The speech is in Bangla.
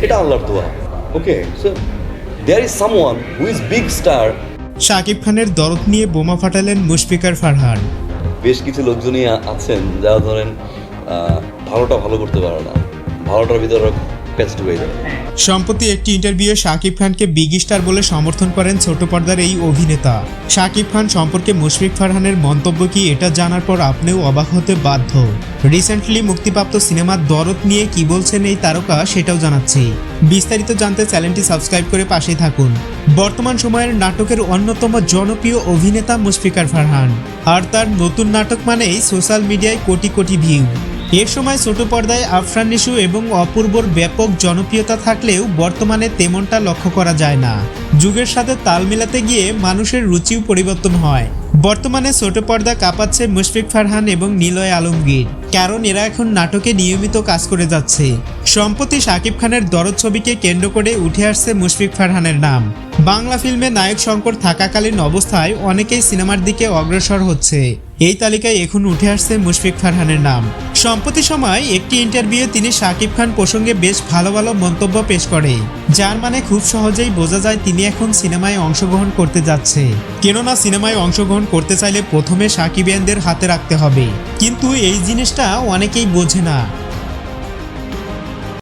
এটা আল্লাহর দোয়া। Okay so there is someone who is big star Shakib খানের দরদ নিয়ে বোমা ফাটালেন মুশফিকার ফারহান। বেশ কিছু লোকজনই আছেন যারা ধরেন আহ, ভালোটা ভালো করতে পারে না। ভালোটার ভিতরে সম্প্রতি একটি ইন্টারভিউয়ে শাকিব খানকে বিগ স্টার বলে সমর্থন করেন ছোট পর্দার এই অভিনেতা। শাকিব খান সম্পর্কে মুশফিক ফারহানের মন্তব্য কি এটা জানার পর আপনিও অবাক হতে বাধ্য। রিসেন্টলি মুক্তিপ্রাপ্ত সিনেমার দরদ নিয়ে কি বলছেন এই তারকা সেটাও জানাচ্ছি। বিস্তারিত জানতে চ্যানেলটি সাবস্ক্রাইব করে পাশেই থাকুন। বর্তমান সময়ের নাটকের অন্যতম জনপ্রিয় অভিনেতা মুশফিকার ফারহান। আর তার নতুন নাটক মানেই সোশ্যাল মিডিয়ায় কোটি কোটি ভিউ। এর সময় ছোট পর্দায় আফরান নিশু এবং অপূর্বর ব্যাপক জনপ্রিয়তা থাকলেও বর্তমানে তেমনটা লক্ষ্য করা যায় না। যুগের সাথে তাল মেলাতে গিয়ে মানুষের রুচিও পরিবর্তন হয়। বর্তমানে ছোট পর্দা কাঁপাচ্ছে মুশফিক ফারহান এবং নিলয় আলমগীর। কারণ এরা এখন নাটকে নিয়মিত কাজ করে যাচ্ছে। সম্প্রতি শাকিব খানের দরদ ছবিকে কেন্দ্র করে উঠে আসছে মুশফিক ফারহানের নাম। বাংলা ফিল্মে নায়ক সংকট থাকাকালীন অবস্থায় অনেকেই সিনেমার দিকে অগ্রসর হচ্ছে। এই তালিকায় এখন উঠে আসছে মুশফিক ফারহানের নাম। সম্প্রতি সময় একটি ইন্টারভিউ তিনি শাকিব খান প্রসঙ্গে বেশ ভালো ভালো মন্তব্য পেশ করে। যার মানে খুব সহজেই বোঝা যায় তিনি এখন সিনেমায় অংশগ্রহণ করতে যাচ্ছে। কেননা সিনেমায় অংশগ্রহণ করতে চাইলে প্রথমে সাকিবিয়ানদের হাতে রাখতে হবে। কিন্তু এই জিনিসটা অনেকেই বোঝে না।